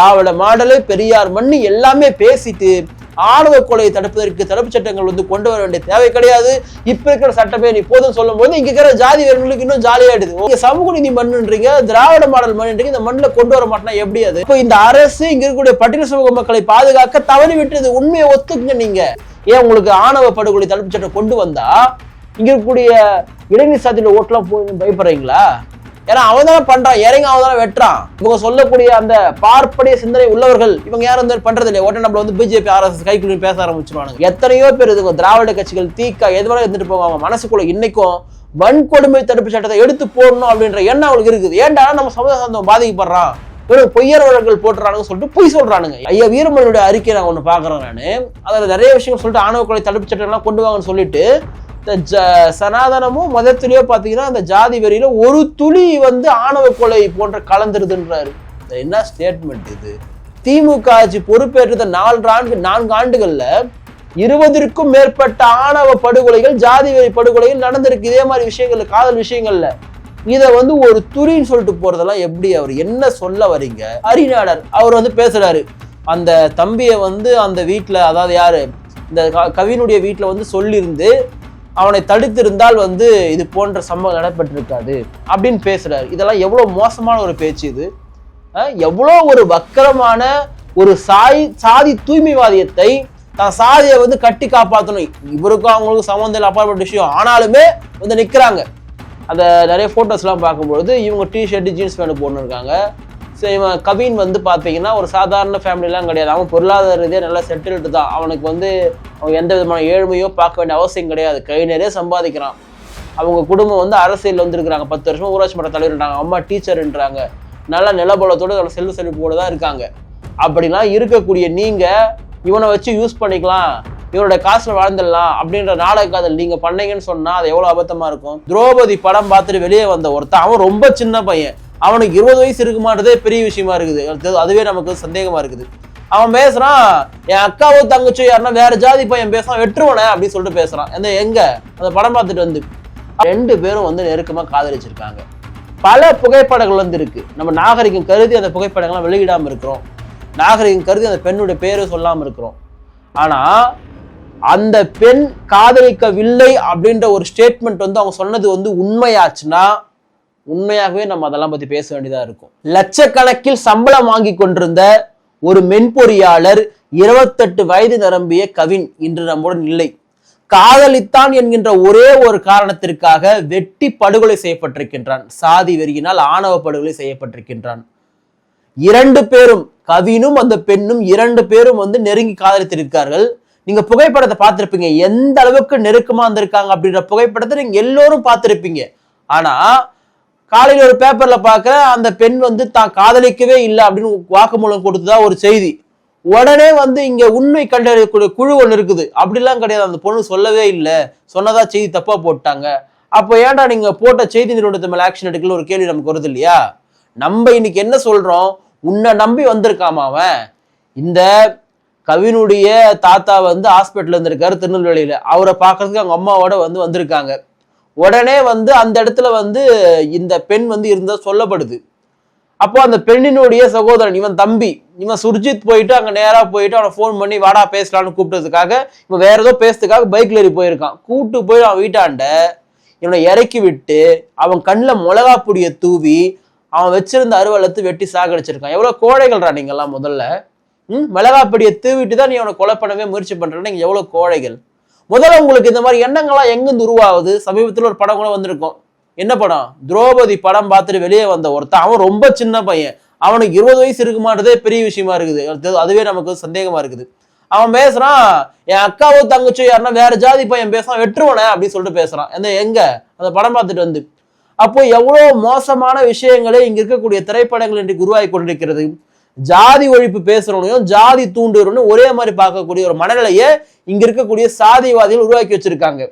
திராவிட model Periyar மண்ணு எல்லாமே பேசிட்டு ஆணவ கொலையை தடுப்பதற்கு தடுப்பு சட்டங்கள் வந்து கொண்டு வர வேண்டிய தேவை கிடையாது. இப்ப இருக்கிற சட்டமே நீ போதும் சொல்லும் போது இங்க இருக்கிற ஜாதி வேர்களுக்கு இன்னும் ஜாலியாயிடுது. நீங்க சமூக நீதி மண்ணுன்றீங்க திராவிட மாடல் மண்ணுன்றீங்க இந்த மண்ணில் கொண்டு வர மாட்டேன்னா எப்படி அது? இப்போ இந்த அரசு இங்க இருக்கக்கூடிய பட்டியல் சமூக மக்களை பாதுகாக்க தவறி விட்டுறது உண்மையை ஒத்துக்குங்க நீங்க. ஏன் உங்களுக்கு ஆணவ படுகொலை தடுப்பு சட்டம் கொண்டு வந்தா இங்க இருக்கக்கூடிய இளைஞர் சாதியில ஓட்டெல்லாம் போய் பயப்படுறீங்களா? ஏன்னா அவன் தானே பண்றான் இறங்கி அவன் தானே வெட்டுறான். இவங்க சொல்லக்கூடிய அந்த பார்ப்படைய சிந்தனை உள்ளவர்கள் இவங்க யாரும் வந்து பண்றது இல்லையா உடனே நம்மள வந்து பிஜேபி ஆர்எஸ் கைக்குள்ளி பேச ஆரம்பிச்சிருவானுங்க. எத்தனையோ பேர் இதுக்கு திராவிட கட்சிகள் தீக்கா எது வேணா இருந்துட்டு போவாங்க மனசுக்குள்ள இன்னைக்கும் வன்கொடுமை தடுப்பு சட்டத்தை எடுத்து போடணும் அப்படின்ற எண்ணம் அவங்களுக்கு இருக்குது. ஏன்டா நம்ம சமூக சார்ந்தவன் பாதிக்கப்படுறான்? வெறும் பொய்யர் வழக்குகள் போட்டுறானுங்க சொல்லிட்டு பொய் சொல்றானுங்க. ஐயா வீரமனுடைய அறிக்கை நான் ஒன்று பார்க்குறேன் நான். அதில் நிறைய விஷயங்கள் சொல்லிட்டு ஆணவ கொலை தடுப்பு சட்டம்லாம் கொண்டு வாங்கன்னு சொல்லிட்டு இந்த ஜ சனாதனமும் மதத்திலேயோ பார்த்தீங்கன்னா அந்த ஜாதி வெறியில ஒரு துளி வந்து ஆணவ கொலை போன்ற கலந்துருதுன்றாரு. என்ன ஸ்டேட்மெண்ட் இது? திமுக ஆட்சி பொறுப்பேற்ற நான்கு ஆண்டு நான்கு ஆண்டுகள்ல இருபதிற்கும் மேற்பட்ட ஆணவ படுகொலைகள் ஜாதி வெறி படுகொலைகள் நடந்திருக்கு. இதே மாதிரி விஷயங்கள்ல காதல் விஷயங்கள்ல. இதை வந்து ஒரு துரின்னு சொல்லிட்டு போறதெல்லாம் எப்படி அவர்? என்ன சொல்ல வரீங்க? அரிநாடர் அவர் வந்து பேசுறாரு. அந்த தம்பியை வந்து அந்த வீட்டில் அதாவது யாரு? இந்த க- கவினுடைய வீட்டில் வந்து சொல்லியிருந்து அவனை தடுத்திருந்தால் வந்து இது போன்ற சம்பவம் நடைபெற்றிருக்காது அப்படின்னு பேசுறாரு. இதெல்லாம் எவ்வளோ மோசமான ஒரு பேச்சு இது. எவ்வளோ ஒரு வக்கரமான ஒரு சாய் சாதி தூய்மைவாதியத்தை தான் சாதியை வந்து கட்டி காப்பாற்றணும் இவருக்கும் அவங்களுக்கும் சம்மந்தம் இல்லை அப்பாற்பட்ட விஷயம் ஆனாலுமே வந்து நிற்கிறாங்க அந்த நிறைய ஃபோட்டோஸ்லாம் பார்க்கும்பொழுது இவங்க டி ஷர்ட் ஜீன்ஸ் பேண்ட் போட்டுருக்காங்க ஸோ இவன் கவின் வந்து பார்த்தீங்கன்னா ஒரு சாதாரண ஃபேமிலிலாம் கிடையாது. அவன் பொருளாதார ரீதியாக நல்லா செட்டில்டு தான். அவனுக்கு வந்து அவன் எந்த விதமான ஏழ்மையோ பார்க்க வேண்டிய அவசியம் கிடையாது. கை நிறைய சம்பாதிக்கிறான். அவங்க குடும்பம் வந்து அரசியல் வந்திருக்கிறாங்க. பத்து வருஷமா ஊராட்சி மன்ற தலைவர்ன்றாங்க அம்மா டீச்சர்ன்றாங்க. நல்ல நிலபலத்தோடு நல்ல செல்வ செழிப்போடு தான் இருக்காங்க. அப்படிலாம் இருக்கக்கூடிய நீங்கள் இவனை வச்சு யூஸ் பண்ணிக்கலாம். இவரோட காசில் வாழ்ந்துடலாம் அப்படின்ற நாடக காதல் நீங்கள் பண்ணீங்கன்னு சொன்னால் அது எவ்வளோ அபத்தமாக இருக்கும்? திரௌபதி படம் பார்த்துட்டு வெளியே வந்த ஒருத்தன். அவன் ரொம்ப சின்ன பையன். அவனுக்கு இருபது வயசு இருக்க மாட்டதே பெரிய விஷயமா இருக்குது. அதுவே நமக்கு சந்தேகமா இருக்குது. அவன் பேசுறான் என் அக்காவோ தங்கச்சோ யாருன்னா வேற ஜாதி பையன் பேசுறான் வெற்றுவனே அப்படின்னு சொல்லிட்டு பேசுறான். அந்த எங்க? அந்த படம் பார்த்துட்டு வந்து. ரெண்டு பேரும் வந்து நெருக்கமா காதலிச்சிருக்காங்க. பல புகைப்படங்கள் வந்து இருக்கு. நம்ம நாகரிகம் கருதி அந்த புகைப்படங்கள்லாம் வெளியிடாம இருக்கிறோம். நாகரிகம் கருதி அந்த பெண்ணுடைய பேரை சொல்லாம இருக்கிறோம். ஆனா அந்த பெண் காதலிக்கவில்லை அப்படின்ற ஒரு ஸ்டேட்மெண்ட் வந்து அவங்க சொன்னது வந்து உண்மையாச்சுன்னா உண்மையாகவே நம்ம அதெல்லாம் பத்தி பேச வேண்டியதா இருக்கும். லட்சக்கணக்கில் சம்பளம் வாங்கி கொண்டிருந்த ஒரு மென்பொறியாளர் இருபத்தெட்டு வயது நிரம்பிய கவின் இன்று நம்முடன் இல்லை. காதலித்தான் என்கின்ற ஒரே ஒரு காரணத்திற்காக வெட்டி படுகொலை செய்யப்பட்டிருக்கின்றான். சாதி வெறியினால் ஆணவ படுகொலை செய்யப்பட்டிருக்கின்றான். இரண்டு பேரும் கவினும் அந்த பெண்ணும் இரண்டு பேரும் வந்து நெருங்கி காதலித்திருக்கார்கள் நீங்க புகைப்படத்தை பார்த்திருப்பீங்க. எந்த அளவுக்கு நெருக்கமா இருந்திருக்காங்க அப்படின்ற புகைப்படத்தை நீங்க எல்லோரும் பார்த்திருப்பீங்க. ஆனா காலையில் ஒரு பேப்பர்ல பார்க்க அந்த பெண் வந்து தான் காதலிக்கவே இல்லை அப்படின்னு வாக்குமூலம் கொடுத்ததா ஒரு செய்தி. உடனே வந்து இங்க உண்மை கண்டறியக்கூடிய குழு ஒன்று இருக்குது. அப்படிலாம் கிடையாது. அந்த பொண்ணு சொல்லவே இல்லை. சொன்னதா செய்தி தப்பா போட்டாங்க. அப்போ ஏன்டா நீங்க போட்ட செய்தி நிறுவனத்து மேல ஆக்ஷன் எடுக்கல ஒரு கேள்வி நமக்கு வருது இல்லையா? நம்ம இன்னைக்கு என்ன சொல்றோம்? உன்னை நம்பி வந்திருக்காமா அவன்? இந்த கவினுடைய தாத்தா வந்து ஹாஸ்பிட்டல் இருந்திருக்காரு திருநெல்வேலியில. அவரை பார்க்கறதுக்கு அவங்க அம்மாவோட வந்து வந்திருக்காங்க. உடனே வந்து அந்த இடத்துல வந்து இந்த பெண் வந்து இருந்தா சொல்லப்படுது. அப்போ அந்த பெண்ணினுடைய சகோதரன் இவன் தம்பி இவன் சுர்ஜித் போயிட்டு அங்கே நேராக போயிட்டு அவனை ஃபோன் பண்ணி வாடா பேசலாம்னு கூப்பிட்டதுக்காக இவன் வேற ஏதோ பேசுறதுக்காக பைக்ல ஏறி போயிருக்கான். கூப்பிட்டு போய் அவன் வீட்டாண்ட இவனை இறக்கி விட்டு அவன் கண்ணில் மிளகா பொடியை தூவி அவன் வச்சிருந்த அருவலத்து வெட்டி சாகடிச்சிருக்கான். எவ்வளோ கோழைகள்ரா நீங்கள்லாம் முதல்ல? ம்? மிளகா பொடியை தூவிட்டு தான் நீ அவனை கொலை பண்ணவே முயற்சி பண்ணுறேன்னு நீங்கள் எவ்வளோ கோழைகள்? முதல்ல உங்களுக்கு இந்த மாதிரி எண்ணங்கள்லாம் எங்கேருந்து உருவாகுது? சமீபத்தில் ஒரு படம் கூட வந்திருக்கும். என்ன படம்? திரௌபதி படம் பார்த்துட்டு வெளியே வந்த ஒருத்தன். அவன் ரொம்ப சின்ன பையன். அவனுக்கு இருபது வயசு இருக்க மாட்டதே பெரிய விஷயமா இருக்குது. அதுவே நமக்கு சந்தேகமா இருக்குது. அவன் பேசுறான் என் அக்காவோ தங்கச்சோ யாருன்னா வேற ஜாதி பையன் பேசுறான் வெற்றுவனே அப்படின்னு சொல்லிட்டு பேசுறான். அந்த எங்க? அந்த படம் பார்த்துட்டு வந்து. அப்போ எவ்வளோ மோசமான விஷயங்களே இங்க இருக்கக்கூடிய திரைப்படங்கள் இன்றைக்கு உருவாகி கொண்டிருக்கிறது. ஜாதி ஒழிப்பு பேசுறவனையும் ஜாதி தூண்டுறவனையும் ஒரே மாதிரி பார்க்கக்கூடிய ஒரு மனநிலையை இங்க இருக்கக்கூடிய சாதிவாதிகள் உருவாக்கி வச்சிருக்காங்க.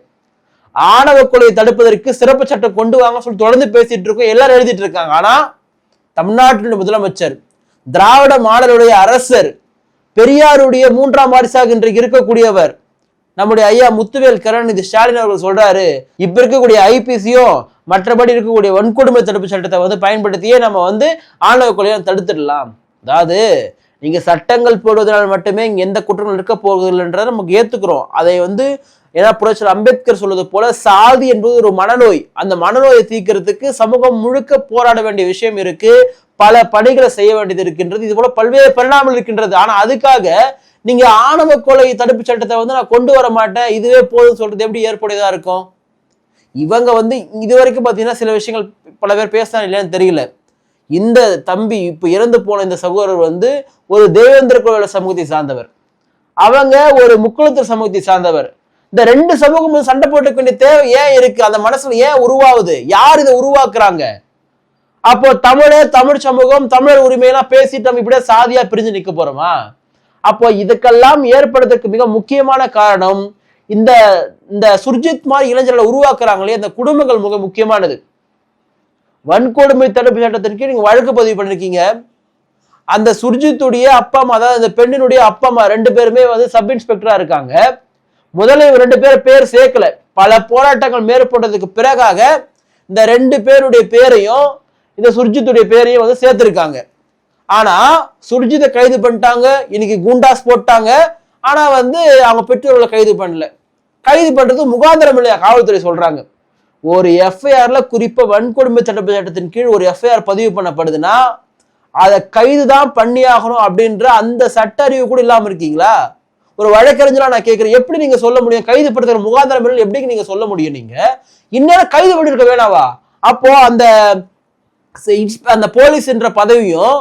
ஆணவ கொலையை தடுப்பதற்கு சிறப்பு சட்டம் கொண்டு வாங்க சொல்லி தொடர்ந்து பேசிட்டு இருக்கோம். எல்லாரும் எழுதிட்டு இருக்காங்க. ஆனா தமிழ்நாட்டினுடைய முதலமைச்சர் திராவிட மாடலுடைய அரசர் பெரியாருடைய மூன்றாம் வாரிசாக இன்றைக்கு இருக்கக்கூடியவர் நம்முடைய ஐயா முத்துவேல் கருணாநிதி ஸ்டாலின் அவர்கள் சொல்றாரு இப்ப இருக்கக்கூடிய ஐபிசியும் மற்றபடி இருக்கக்கூடிய வன்கொடுமை தடுப்பு சட்டத்தை வந்து பயன்படுத்தியே நம்ம வந்து ஆணவ கொலையை தடுத்துடலாம். அதாவது நீங்கள் சட்டங்கள் போடுவதனால் மட்டுமே இங்கே எந்த குற்றங்கள் இருக்க போவதில்லைன்றதை நமக்கு ஏற்றுக்கிறோம் அதை வந்து ஏன்னா புரட்சர் அம்பேத்கர் சொல்வது போல சாதி என்பது ஒரு மனநோய். அந்த மனநோயை தீர்க்கிறதுக்கு சமூகம் முழுக்க போராட வேண்டிய விஷயம் இருக்கு. பல பணிகளை செய்ய வேண்டியது இருக்கின்றது. இது போல பல்வேறு பரிணாமங்கள் இருக்கின்றது. ஆனா அதுக்காக நீங்க ஆணவ கொலை தடுப்பு சட்டத்தை வந்து நான் கொண்டு வர மாட்டேன். இதுவே போதும் சொல்றது எப்படி ஏற்புடையதா இருக்கும்? இவங்க வந்து இது வரைக்கும் பார்த்தீங்கன்னா சில விஷயங்கள் பல பேர் பேசினா இல்லையான்னு தெரியல. இந்த தம்பி இப்போ இறந்து போன இந்த சகோதரர் வந்து ஒரு தேவேந்திர குல சமூகத்தை சார்ந்தவர். அவங்க ஒரு முக்குளத்தூர் சமூகத்தை சார்ந்தவர். இந்த ரெண்டு சமூகமும் சண்டை போட்டுக்க வேண்டிய தேவை ஏன் இருக்கு? அந்த மனசுல ஏன் உருவாகுது? யார் இதை உருவாக்குறாங்க? அப்போ தமிழே தமிழ் சமூகம் தமிழர் உரிமையெல்லாம் பேசிட்டு நம்ம இப்படியே சாதியா பிரிஞ்சு நிக்க போறோமா? அப்போ இதுக்கெல்லாம் ஏற்படுறதுக்கு மிக முக்கியமான காரணம் இந்த இந்த சுர்ஜித் மாதிரி இளைஞர்களை உருவாக்குறாங்களே அந்த குடும்பங்கள் மிக முக்கியமானது. வன்கொடுமை தடுப்பு சட்டத்தின் கீழ் நீங்க வழக்கு பதிவு பண்ணிருக்கீங்க. அந்த சுர்ஜித்துடைய அப்பா அம்மா அதாவது அந்த பெண்ணினுடைய அப்பா அம்மா ரெண்டு பேருமே வந்து சப் இன்ஸ்பெக்டரா இருக்காங்க. முதல்ல ரெண்டு பேர் பேர் சேர்க்கல. பல போராட்டங்கள் மேற்கொண்டதுக்கு பிறகாக இந்த ரெண்டு பேருடைய பேரையும் இந்த சுர்ஜித்துடைய பேரையும் வந்து சேர்த்திருக்காங்க. ஆனா சுர்ஜித்தை கைது பண்ணிட்டாங்க. இன்னைக்கு குண்டாஸ் போட்டாங்க. ஆனா வந்து அவங்க பெற்றோர்களை கைது பண்ணல. கைது பண்றது முகாந்திரம் இல்லையா காவல்துறை சொல்றாங்க. ஒரு எஃப்ஐஆரில் குறிப்பாக வன்கொடுமை தடுப்பு சட்டத்தின் கீழ் ஒரு எஃப்ஐஆர் பதிவு பண்ணப்படுதுன்னா அதை கைது தான் பண்ணியாகணும் அப்படின்ற அந்த சட்ட அறிவு கூட இல்லாமல் இருக்கீங்களா? ஒரு வழக்கறிஞராக நான் கேட்குறேன் எப்படி நீங்கள் சொல்ல முடியும்? கைது படுத்துற முகாந்திரம் எப்படி நீங்கள் சொல்ல முடியும் நீங்கள் இந்நேரம் கைது பண்ணிருக்க வேணாவா? அப்போ அந்த அந்த போலீஸ் என்ற பதவியும்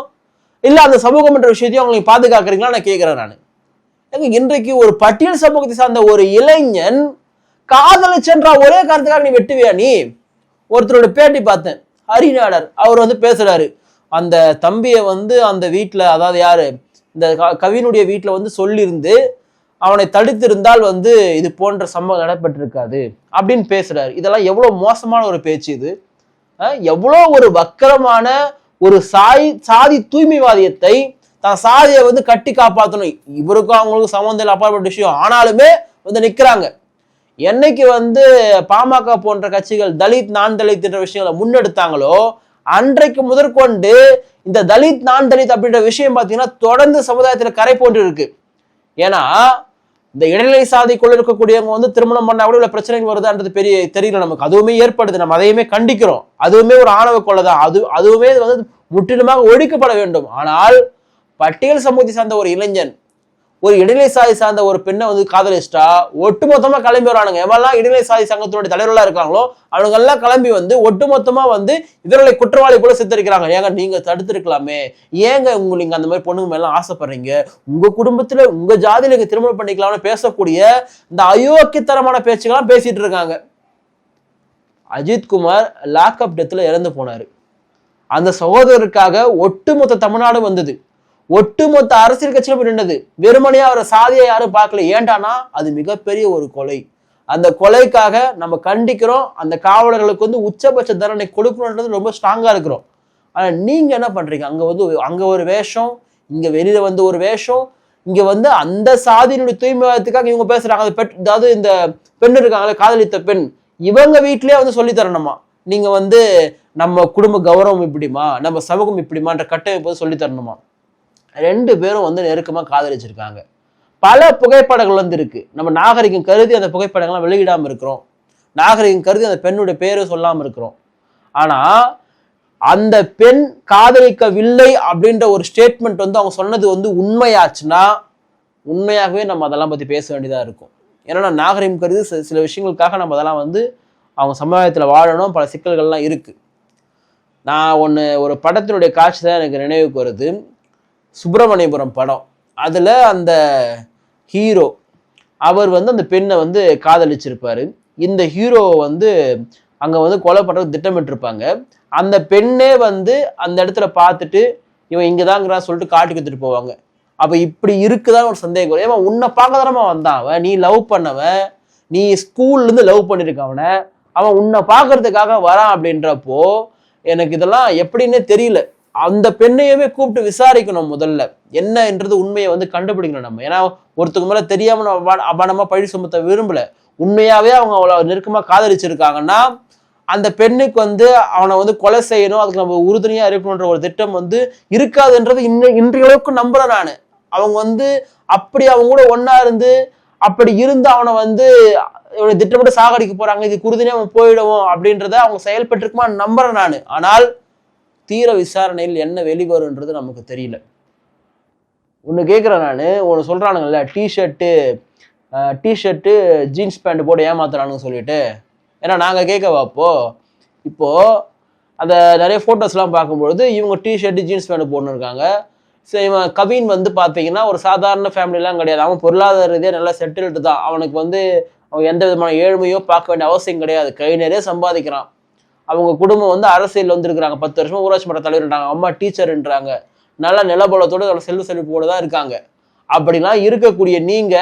இல்லை அந்த சமூகம் என்ற விஷயத்தையும் அவங்களுக்கு பாதுகாக்கிறீங்களா? நான் கேட்குறேன் நான். இன்றைக்கு ஒரு பட்டியல் சமூகத்தை சார்ந்த ஒரு இளைஞன் காதலிச்சென்ற ஒரே காரணத்துக்காக நீ வெட்டுவியா நீ? ஒருத்தரோட பேட்டி பார்த்தேன். ஹரிநாடர் அவர் வந்து பேசுறாரு. அந்த தம்பியை வந்து அந்த வீட்டில் அதாவது யாரு? இந்த க- கவினுடைய வீட்டில் வந்து சொல்லியிருந்து அவனை தடுத்திருந்தால் வந்து இது போன்ற சம்பவம் நடைபெற்றிருக்காது அப்படின்னு பேசுறாரு. இதெல்லாம் எவ்வளோ மோசமான ஒரு பேச்சு இது. எவ்வளோ ஒரு வக்கரமான ஒரு சாய் சாதி தூய்மைவாதியத்தை தான் சாதியை வந்து கட்டி காப்பாற்றணும் இவருக்கும் அவங்களுக்கும் சம்மந்தம் அப்பாற்பட்ட விஷயம். ஆனாலுமே வந்து நிற்கிறாங்க என்னைக்கு வந்து பாமக போன்ற கட்சிகள் தலித் நான் தலித் என்ற விஷயங்களை முன்னெடுத்தாங்களோ அன்றைக்கு முதற்கொண்டு இந்த தலித் நான் தலித் அப்படின்ற விஷயம் பார்த்தீங்கன்னா தொடர்ந்து சமுதாயத்தில் கரை போன்று இருக்கு ஏன்னா இந்த இடைநிலை சாதிக்குள்ள இருக்கக்கூடியவங்க வந்து திருமணம் பண்ணா கூட இவ்வளவு பிரச்சனைகள் வருதான்றது பெரிய தெரியல நமக்கு. அதுவுமே ஏற்படுது. நம்ம அதையுமே கண்டிக்கிறோம். அதுவுமே ஒரு ஆணவ கொலை தான். அது அதுவுமே வந்து முற்றிலுமாக ஒழிக்கப்பட வேண்டும். ஆனால் பட்டியல் சமூகத்தை சார்ந்த ஒரு இளைஞன் ஒரு இடைநிலை சாதி சார்ந்த ஒரு பெண்ணை வந்து காதலிச்சிட்டா ஒட்டுமொத்தமா கிளம்பி வரானுங்க எவெல்லாம் இடைநிலை சாதி சங்கத்தினுடைய தலைவர்களா இருக்காங்களோ அவங்க எல்லாம் கிளம்பி வந்து ஒட்டுமொத்தமா வந்து இவர்களை குற்றவாளி கூட சித்தரிக்கிறாங்க. ஏங்க நீங்க தடுத்திருக்கலாமே? ஏங்க உங்க நீங்க அந்த மாதிரி பொண்ணுங்க மேலாம் ஆசைப்படுறீங்க? உங்க குடும்பத்துல உங்க ஜாதியில நீங்க திருமணம் பண்ணிக்கலாம்னு பேசக்கூடிய இந்த அயோக்கியத்தரமான பேச்சுக்கெல்லாம் பேசிட்டு இருக்காங்க. அஜித் குமார் லாக்அப் டெத்ல இறந்து போனாரு. அந்த சகோதரருக்காக ஒட்டுமொத்த தமிழ்நாடு வந்தது. ஒட்டுமொத்த அரசியல் கட்சிகளும் நின்றது. வெறுமனையா அவரை சாதியை யாரும் பார்க்கல. ஏண்டானா? அது மிகப்பெரிய ஒரு கொலை. அந்த கொலைக்காக நம்ம கண்டிக்கிறோம். அந்த காவலர்களுக்கு வந்து உச்சபட்ச தண்டனை கொடுக்கணுன்றது ரொம்ப ஸ்ட்ராங்கா இருக்கிறோம். ஆனா நீங்க என்ன பண்றீங்க? அங்க வந்து அங்க ஒரு வேஷம் இங்க வெளியில வந்து ஒரு வேஷம் இங்க வந்து அந்த சாதியினுடைய தூய்மைத்துக்காக இவங்க பேசுறாங்க. அது பெட் அதாவது இந்த பெண் இருக்காங்களே காதலித்த பெண் இவங்க வீட்லயே வந்து சொல்லி தரணுமா? நீங்க வந்து நம்ம குடும்ப கௌரவம் இப்படிமா? நம்ம சமூகம் இப்படிமான்ற கட்டமைப்பு வந்து சொல்லி தரணுமா? ரெண்டு பேரும் வந்து நெருக்கமாக காதலிச்சிருக்காங்க. பல புகைப்படங்கள் வந்து இருக்கு நம்ம நாகரிகம் கருதி அந்த புகைப்படங்கள்லாம் வெளியிடாமல் இருக்கிறோம். நாகரிகம் கருதி அந்த பெண்ணுடைய பேரை சொல்லாமல் இருக்கிறோம். ஆனால் அந்த பெண் காதலிக்கவில்லை அப்படின்ற ஒரு ஸ்டேட்மெண்ட் வந்து அவங்க சொன்னது வந்து உண்மையாச்சுன்னா உண்மையாகவே நம்ம அதெல்லாம் பற்றி பேச வேண்டியதாக இருக்கும். ஏன்னா நாகரிகம் கருதி சில- சில விஷயங்களுக்காக நம்ம அதெல்லாம் வந்து அவங்க சமுதாயத்தில் வாழணும். பல சிக்கல்கள்லாம் இருக்குது நான் ஒன்று ஒரு படத்தினுடைய காட்சி தான் எனக்கு நினைவுக்கு வருது. சுப்பிரமணியபுரம் படம். அதில் அந்த ஹீரோ அவர் வந்து அந்த பெண்ணை வந்து காதலிச்சிருப்பாரு. இந்த ஹீரோவை வந்து அங்கே வந்து கொலை பண்ணுறது திட்டமிட்டிருப்பாங்க. அந்த பெண்ணே வந்து அந்த இடத்துல பார்த்துட்டு இவன் இங்கே தாங்கிறான் சொல்லிட்டு காட்டி கொடுத்துட்டு போவாங்க. அப்போ இப்படி இருக்குதான் ஒரு சந்தேகம் வரும். உன்னை பார்க்க தானமா வந்தான் அவன்? நீ லவ் பண்ணவன். நீ ஸ்கூல்லேருந்து லவ் பண்ணியிருக்க அவனை. அவன் உன்னை பார்க்கறதுக்காக வரான் அப்படின்றப்போ எனக்கு இதெல்லாம் எப்படின்னே தெரியல. அந்த பெண்ணையவே கூப்பிட்டு விசாரிக்கணும் முதல்ல. என்னன்றது உண்மையை வந்து கண்டுபிடிக்கணும் நம்ம. ஏன்னா ஒருத்தருக்கு மேல தெரியாம நம்ம பழி சுமத்த விரும்பல. உண்மையாவே அவங்க அவ்வளவு நெருக்கமா காதலிச்சிருக்காங்கன்னா அந்த பெண்ணுக்கு வந்து அவனை வந்து கொலை செய்யணும் அதுக்கு நம்ம உறுதுணையா இருக்கணுன்ற ஒரு திட்டம் வந்து இருக்காதுன்றது இன்ன இன்றைய அளவுக்கு நம்புறேன் நான். அவங்க வந்து அப்படி அவங்க கூட ஒன்றா இருந்து அப்படி இருந்து அவனை வந்து திட்டமிட்டு சாகடிக்க போறாங்க இது குருதினே அவன் போயிடுவோம் அப்படின்றத அவங்க செயல்பட்டிருக்குமா நம்புறேன் நான். ஆனால் தீர விசாரணையில் என்ன வெளிவருன்றது நமக்கு தெரியல. ஒன்று கேட்குறேன் நான். ஒன்று சொல்கிறானுங்கல்ல டிஷர்ட்டு டிஷர்ட்டு ஜீன்ஸ் பேண்ட் போட்டு ஏமாத்துறானுங்க சொல்லிட்டு. ஏன்னா நாங்கள் கேட்கவா அப்போ? இப்போது அந்த நிறைய ஃபோட்டோஸ்லாம் பார்க்கும்பொழுது இவங்க டிஷர்ட்டு ஜீன்ஸ் பேண்ட் போட்டுன்னு இருக்காங்க சரி இவன் கவின் வந்து பார்த்தீங்கன்னா ஒரு சாதாரண ஃபேமிலிலாம் கிடையாது. அவன் பொருளாதார ரீதியாக நல்லா செட்டில்டு தான். அவனுக்கு வந்து அவன் எந்த விதமான ஏழ்மையோ பார்க்க வேண்டிய அவசியம் கிடையாது. கை நிறைய சம்பாதிக்கிறான். அவங்க குடும்பம் வந்து அரசியல் வந்திருக்கிறாங்க. பத்து வருஷமா ஊராட்சி மன்ற தலைவர்ன்றாங்க அம்மா டீச்சர்ன்றாங்க நல்ல நிலபலத்தோட நல்ல செல்வ செழிப்போட தான் இருக்காங்க. அப்படிலாம் இருக்கக்கூடிய நீங்க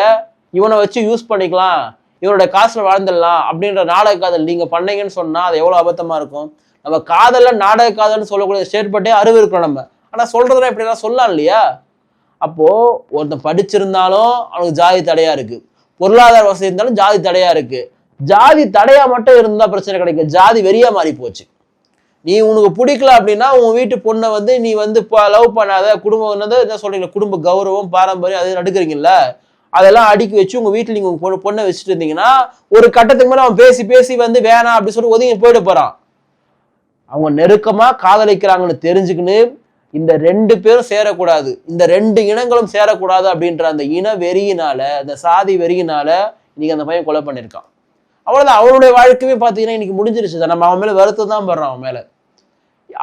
இவனை வச்சு யூஸ் பண்ணிக்கலாம். இவனோட காசுல வாழ்ந்துடலாம் அப்படின்ற நாடக காதல் நீங்க பண்ணீங்கன்னு சொன்னா அது எவ்வளவு அபத்தமா இருக்கும்? நம்ம காதல்ல நாடக காதல்னு சொல்லக்கூடிய ஸ்டேட்மெண்ட்டே அறிவு இருக்கணும் நம்ம. ஆனா சொல்றதுலாம் இப்படிலாம் சொல்லலாம் இல்லையா? அப்போ ஒருத்தன் படிச்சிருந்தாலும் அவனுக்கு ஜாதி தடையா இருக்கு. பொருளாதார வசதி இருந்தாலும் ஜாதி தடையா இருக்கு. ஜாதி தடையா மட்டும் இருந்தா பிரச்சனை கிடைக்கும். ஜாதி வெறியா மாறி போச்சு. நீ உனக்கு பிடிக்கல அப்படின்னா உன் வீட்டு பொண்ணை வந்து நீ வந்து லவ் பண்ணாத குடும்பம் என்னது? என்ன சொல்றீங்க குடும்ப கௌரவம் பாரம்பரியம் அது நடுக்கிறீங்கல்ல? அதெல்லாம் அடுக்கி வச்சு உங்க வீட்டுல நீங்க உங்க பொண்ணு- பொண்ணை வச்சுட்டு இருந்தீங்கன்னா ஒரு கட்டத்துக்கு மேல அவன் பேசி பேசி வந்து வேணாம் அப்படின்னு சொல்லி ஒதுங்கி போயிட போறான். அவங்க நெருக்கமா காதலிக்கிறாங்கன்னு தெரிஞ்சுக்கின்னு இந்த ரெண்டு பேரும் சேரக்கூடாது. இந்த ரெண்டு இனங்களும் சேரக்கூடாது அப்படின்ற அந்த இன வெறியினால அந்த சாதி வெறியினால இன்னைக்கு அந்த பையன் கொலை பண்ணியிருக்கான். அவ்வளோதான் அவனுடைய வாழ்க்கையுமே பார்த்தீங்கன்னா இன்னைக்கு முடிஞ்சிருச்சு. நம்ம அவன் மேலே வருத்தம் தான் படுறான் அவன் மேலே.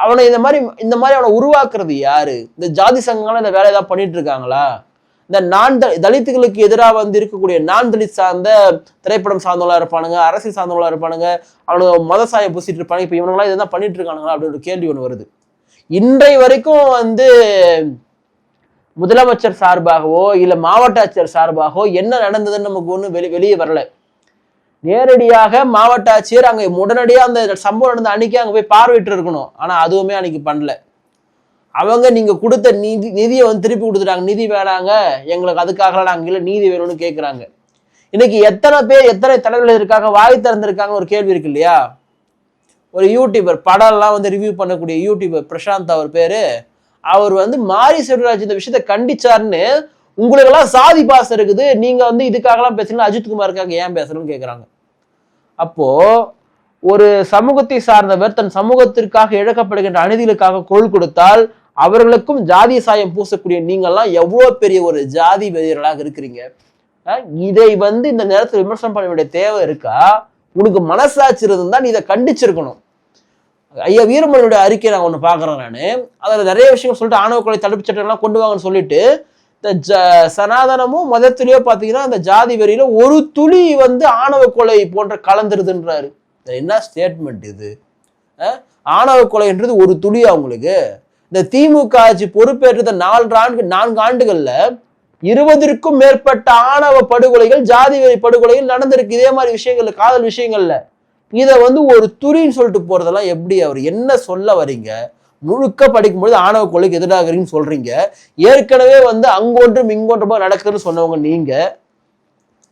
அவனை இந்த மாதிரி இந்த மாதிரி அவனை உருவாக்குறது யாரு? இந்த ஜாதி சங்கங்களும் இந்த வேலை ஏதாவது பண்ணிட்டு இருக்காங்களா? இந்த நான் தலித்துகளுக்கு எதிராக வந்து இருக்கக்கூடிய நான் தலித் சார்ந்த திரைப்படம் சார்ந்தவங்களா இருப்பானுங்க அரசியல் சார்ந்தவங்களா இருப்பானுங்க அவனுங்க மத சாயம் பூசிட்டு இருப்பாங்க இப்போ இவனுங்களாம் இதெல்லாம் பண்ணிட்டு இருக்கானுங்களா? அப்படின்னு ஒரு கேள்வி ஒன்று வருது. இன்றை வரைக்கும் வந்து முதலமைச்சர் சார்பாகவோ இல்லை மாவட்ட ஆட்சியர் சார்பாகவோ என்ன நடந்ததுன்னு நமக்கு ஒன்றும் வெளி வெளியே வரலை. நேரடியாக மாவட்ட ஆட்சியர் அங்கே உடனடியாக அந்த சம்பவம் நடந்த அன்னைக்கு அங்கே போய் பார்வையிட்டு இருக்கணும். ஆனால் அதுவுமே அன்னைக்கு பண்ணல. அவங்க நீங்கள் கொடுத்த நிதி நிதியை வந்து திருப்பி கொடுத்துட்டாங்க. நிதி வேணாங்க. எங்களுக்கு அதுக்காக அங்கே இல்லை. நீதி வேணும்னு கேட்குறாங்க இன்னைக்கு எத்தனை பேர் எத்தனை தலைவர்கள் இருக்காங்க? வாய் திறந்திருக்காங்க ஒரு கேள்வி இருக்கு இல்லையா? ஒரு யூடியூபர் படம்லாம் வந்து ரிவ்யூ பண்ணக்கூடிய யூடியூபர் பிரசாந்த் அவர் பேரு. அவர் வந்து மாரி செல்வராஜ் இந்த விஷயத்த கண்டிச்சாருன்னு உங்களுக்கெல்லாம் சாதி பாசம் இருக்குது. நீங்க வந்து இதுக்காகலாம் பேசுறீங்கன்னா அஜித் குமாருக்காக ஏன் பேசணும்னு கேட்குறாங்க அப்போ ஒரு சமூகத்தை சார்ந்தவர் தன் சமூகத்திற்காக இழக்கப்படுகின்ற அநீதிகளுக்காக குரல் கொடுத்தால் அவர்களுக்கும் ஜாதி சாயம் பூசக்கூடிய நீங்கள்லாம் எவ்வளோ பெரிய ஒரு ஜாதி வெறியர்களாக இருக்கிறீங்க? இதை வந்து இந்த நேரத்தில் விமர்சனம் பண்ண வேண்டிய தேவை இருக்கா? உனக்கு மனசாட்சி இருந்தா நீ இதை கண்டிச்சிருக்கணும். ஐயா வீரமணியோட அறிக்கை நான் ஒன்று பார்க்குறேன் நான். அதில் நிறைய விஷயங்கள் சொல்லிட்டு ஆணவ கொலை தடுப்பு சட்டம்லாம் கொண்டு வாங்கன்னு சொல்லிட்டு இந்த ஜ சனாதனமும் மதத்திலேயோ பார்த்தீங்கன்னா அந்த ஜாதி வெறியில ஒரு துளி வந்து ஆணவ கொலை போன்ற கலந்துருதுன்றாரு. என்ன ஸ்டேட்மெண்ட் இது? ஆணவ கொலைன்றது ஒரு துளி அவங்களுக்கு இந்த திமுக ஆட்சி பொறுப்பேற்றது நான்கு ஆண்டு நான்கு ஆண்டுகள்ல இருபதற்கும் மேற்பட்ட ஆணவ படுகொலைகள் ஜாதி வெறி படுகொலைகள் நடந்திருக்கு. இதே மாதிரி விஷயங்கள்ல காதல் விஷயங்கள்ல. இதை வந்து ஒரு துளின்னு சொல்லிட்டு போறதெல்லாம் எப்படி? அவர் என்ன சொல்ல வரீங்க? முழுக்க படிக்கும்பொழுது ஆணவ கொலைக்கு எதிராகிறீங்கன்னு சொல்றீங்க. ஏற்கனவே வந்து அங்கொன்றும் இங்கொன்றுமா நடக்குதுன்னு சொன்னவங்க நீங்க.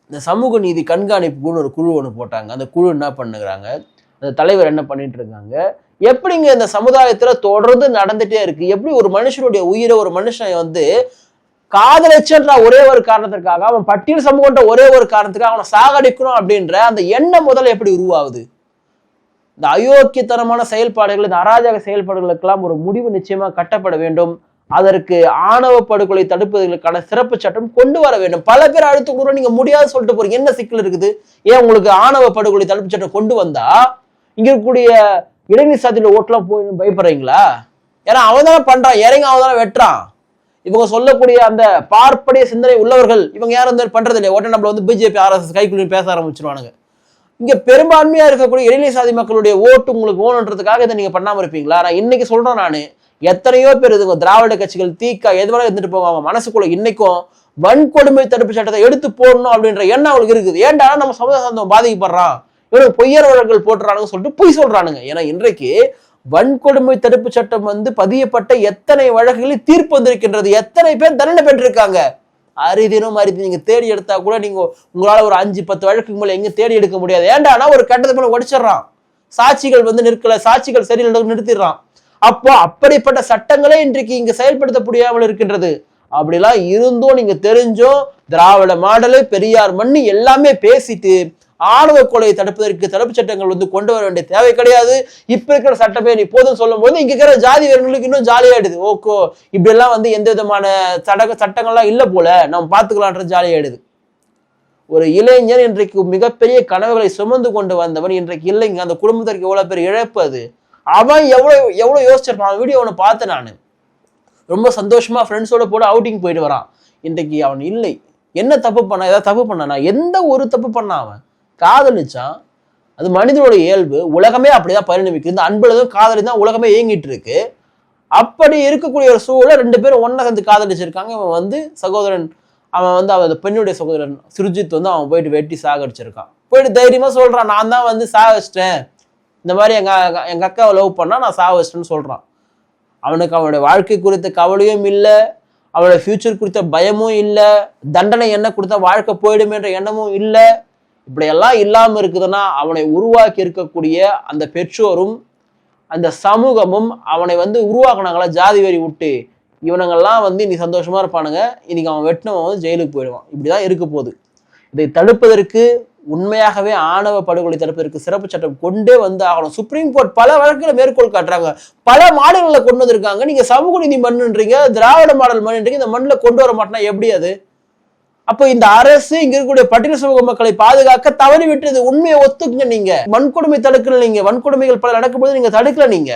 இந்த சமூக நீதி கண்காணிப்புன்னு ஒரு குழு ஒன்று போட்டாங்க. அந்த குழு என்ன பண்ணுகிறாங்க? அந்த தலைவர் என்ன பண்ணிட்டு இருக்காங்க? எப்படிங்க இந்த சமுதாயத்துல தொடர்ந்து நடந்துட்டே இருக்கு? எப்படி ஒரு மனுஷனுடைய உயிரை ஒரு மனுஷன் வந்து காதலிச்சன்ற ஒரே ஒரு காரணத்திற்காக அவன் பட்டியல் சமூகன்ற ஒரே ஒரு காரணத்துக்காக அவனை சாகடிக்கணும் அப்படின்ற அந்த எண்ணம் முதல்ல எப்படி உருவாகுது? இந்த அயோக்கியத்தனமான செயல்பாடுகள் இந்த அராஜக செயல்பாடுகளுக்கெல்லாம் ஒரு முடிவு நிச்சயமா கட்டப்பட வேண்டும். அதற்கு ஆணவ படுகொலை தடுப்பதற்கான சிறப்பு சட்டம் கொண்டு வர வேண்டும். பல பேர் அழுத்து கூட நீங்க முடியாது சொல்லிட்டு போறீங்க. என்ன சிக்கல் இருக்குது? ஏன் உங்களுக்கு ஆணவ படுகொலை தடுப்பு சட்டம் கொண்டு வந்தா? இங்க இருக்கக்கூடிய இளைஞர் சாதியில ஓட்டெல்லாம் போய் பயப்படுறீங்களா? ஏன்னா அவன் தானே பண்றான். இறங்கி அவன் தானே வெட்டுறான். இவங்க சொல்லக்கூடிய அந்த பார்ப்படைய சிந்தனை உள்ளவர்கள் இவங்க யாரும் பண்றது இல்லையா உடனே நம்மள வந்து பிஜேபி ஆர்எஸ்எஸ் கைக்குள்ளி பேச ஆரம்பிச்சிருவானுங்க. இங்க பெரும்பான்மையா இருக்கக்கூடிய இளைஞர் சாதி மக்களுடைய ஓட்டு உங்களுக்கு ஓணுன்றதுக்காக இதை நீங்க பண்ணாம இருப்பீங்களா? நான் இன்னைக்கு சொல்றேன் நானு. எத்தனையோ பேர் இதுங்க திராவிட கட்சிகள் தீக்கா எது இருந்துட்டு போவாங்க. மனசுக்குள்ள இன்னைக்கும் வன்கொடுமை தடுப்பு சட்டத்தை எடுத்து போடணும் அப்படின்ற எண்ணம் அவங்களுக்கு இருக்குது. ஏன்டா நம்ம சமுதாய சந்தம் பாதிக்கப்படுறான் இவனுக்கு பொய்யர் வழக்குகள் போட்டுறானுங்க சொல்லிட்டு பொய் சொல்றானுங்க. ஏன்னா இன்றைக்கு வன்கொடுமை தடுப்பு சட்டம் வந்து பதியப்பட்ட எத்தனை வழக்குகளில் தீர்ப்பு வந்திருக்கின்றது? எத்தனை பேர் தண்டனை பெற்றிருக்காங்க? அரிதினும் அரிதி. நீங்க தேடி எடுத்தா கூட நீங்க உங்களால ஒரு அஞ்சு பத்து வழக்குக்கு மேலே எங்க தேடி எடுக்க முடியாது. ஏண்டானா ஒரு கட்டத்துக்கு மேல உடைச்சிடுறான் சாட்சிகள் வந்து நிற்கல. சாட்சிகள் சரியில்லை நிறுத்திடுறான். அப்போ அப்படிப்பட்ட சட்டங்களே இன்றைக்கு இங்க செயல்படுத்த முடியாமல் இருக்கின்றது. அப்படிலாம் இருந்தும் நீங்க தெரிஞ்சும் திராவிட மாடலு பெரியார் மண்ணு எல்லாமே பேசிட்டு ஆணவ கொலையை தடுப்பதற்கு தடுப்பு சட்டங்கள் வந்து கொண்டு வர வேண்டிய தேவை கிடையாது. இப்ப இருக்கிற சட்டமே நீ போதும் சொல்லும் போது இங்க இருக்கிற ஜாதி வேறுகளுக்கு இன்னும் ஜாலியாயிடுது. ஓகோ இப்படி எல்லாம் வந்து எந்த விதமான சட சட்டங்கள்லாம் இல்ல போல. நம்ம பாத்துக்கலான்ற ஜாலியாயிடுது. ஒரு இளைஞன் இன்றைக்கு மிகப்பெரிய கனவுகளை சுமந்து கொண்டு வந்தவன் இன்றைக்கு இல்லைங்க. அந்த குடும்பத்திற்கு எவ்வளவு பேர் இழப்பு அது? அவன் எவ்வளவு எவ்வளவு யோசிச்சிருப்பான்? அவன் வீடியோ ஒன்று பார்த்தேன் நான். ரொம்ப சந்தோஷமா ஃப்ரெண்ட்ஸோட போட அவுட்டிங் போயிட்டு வரான். இன்றைக்கு அவன் இல்லை. என்ன தப்பு பண்ணா ஏதாவது தப்பு பண்ணானா? எந்த ஒரு தப்பு பண்ணான் அவன்? காதலிச்சான் அது மனிதனோட இயல்பு உலகமே அப்படிதான் பரிணமிக்குது. இந்த அன்புலதும் காதலி தான் உலகமே இயங்கிட்டு இருக்கு அப்படி இருக்கக்கூடிய ஒரு சூழலை ரெண்டு பேரும் ஒன்றை சேர்ந்து காதலிச்சிருக்காங்க. இவன் வந்து சகோதரன் அவன் வந்து அவன் பெண்ணுடைய சகோதரன் சுருஜித் வந்து அவன் போயிட்டு வெட்டி சாகடிச்சிருக்கான் போயிட்டு தைரியமா சொல்றான் நான் தான் வந்து சாகடிச்சிட்டேன் இந்த மாதிரி எங்க எங்க அக்காவை லவ் பண்ணா நான் சாகடிச்சிட்டேன்னு சொல்றான். அவனுக்கு அவனுடைய வாழ்க்கை குறித்த கவலையும் இல்லை. அவனுடைய ஃபியூச்சர் குறித்த பயமும் இல்லை. தண்டனை என்ன கொடுத்தா வாழ்க்கை போயிடுமேன்ற எண்ணமும் இல்லை. இப்படியெல்லாம் இல்லாமல் இருக்குதுன்னா அவனை உருவாக்கி இருக்கக்கூடிய அந்த பெற்றோரும் அந்த சமூகமும் அவனை வந்து உருவாக்குனாங்களா? ஜாதி வெறி விட்டு இவனுங்கெல்லாம் வந்து இன்னைக்கு சந்தோஷமா இருப்பானுங்க. இன்னைக்கு அவன் வெட்டினவன் வந்து ஜெயிலுக்கு போயிடுவான். இப்படிதான் இருக்க போகுது. இதை தடுப்பதற்கு உண்மையாகவே ஆணவ படுகொலை தடுப்பதற்கு சிறப்பு சட்டம் கொண்டே வந்து ஆகணும் சுப்ரீம் கோர்ட் பல வழக்குகளை மேற்கோள் காட்டுறாங்க. பல மாநிலங்களில் கொண்டு வந்திருக்காங்க. நீங்க சமூக நீதி மண்ணுன்றீங்க திராவிட மாடல் மண்ணுன்றீங்க. இந்த மண்ணில் கொண்டு வர மாட்டேன்னா எப்படி அது? அப்போ இந்த அரசு இங்க இருக்கக்கூடிய பட்டியல் சமூக மக்களை பாதுகாக்க தவறி விட்டது. உண்மையை ஒத்துக்குங்க நீங்க. வன்கொடுமை தடுக்கல நீங்க. வன்கொடுமைகள் பல நடக்கும்போது நீங்க தடுக்கல நீங்க.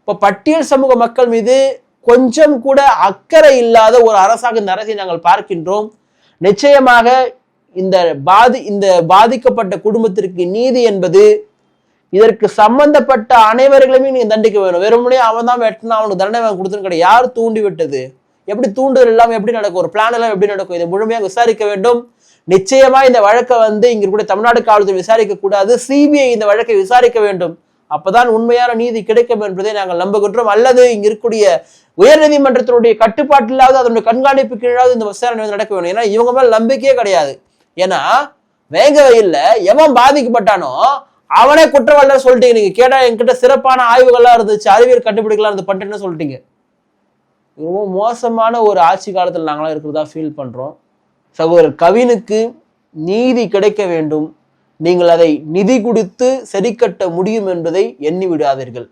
இப்போ பட்டியல் சமூக மக்கள் மீது கொஞ்சம் கூட அக்கறை இல்லாத ஒரு அரசாக இந்த அரசை நாங்கள் பார்க்கின்றோம். நிச்சயமாக இந்த பாதி இந்த பாதிக்கப்பட்ட குடும்பத்திற்கு நீதி என்பது இதற்கு சம்பந்தப்பட்ட அனைவர்களையுமே நீங்க தண்டிக்க வேணும். வெறுமனே அவன் தான் வெட்டினா அவனுக்கு தண்டனை அவன் கொடுத்துன்னு கிடையாது. யார் தூண்டி விட்டது? எப்படி தூண்டுதல் இல்லாமல் எப்படி நடக்கும்? ஒரு பிளான் எல்லாம் எப்படி நடக்கும்? இதை முழுமையாக விசாரிக்க வேண்டும். நிச்சயமா இந்த வழக்கை வந்து இங்க கூட தமிழ்நாடு காவல்துறை விசாரிக்க கூடாது. சிபிஐ இந்த வழக்கை விசாரிக்க வேண்டும். அப்பதான் உண்மையான நீதி கிடைக்கும் என்பதை நாங்கள் நம்புகின்றோம். அல்லது இங்க இருக்கக்கூடிய உயர்நீதிமன்றத்தினுடைய கட்டுப்பாட்டிலாவது அதனுடைய கண்காணிப்பு கீழாவது இந்த விசாரணை வந்து நடக்க வேண்டும். ஏன்னா இவங்க மேல நம்பிக்கையே கிடையாது. ஏன்னா வேக வெயில்ல எவன் பாதிக்கப்பட்டானோ அவனே குற்றவாளின்னு சொல்லிட்டீங்க. நீங்க கேட்டா என்கிட்ட சிறப்பான ஆய்வுகள்லாம் இருந்துச்சு. அறிவியல் கண்டுபிடிக்கலாம் இருந்து பண்ணிட்டேன்னு சொல்லிட்டீங்க. ரொம்ப மோசமான ஒரு ஆட்சி காலத்தில் நாங்களாம் இருக்கிறதா ஃபீல் பண்ணுறோம் சகோதரர் கவினுக்கு நீதி கிடைக்க வேண்டும். நீங்கள் அதை நிதி கொடுத்து சரிக்கட்ட முடியும் என்பதை எண்ணி விடாதீர்கள்.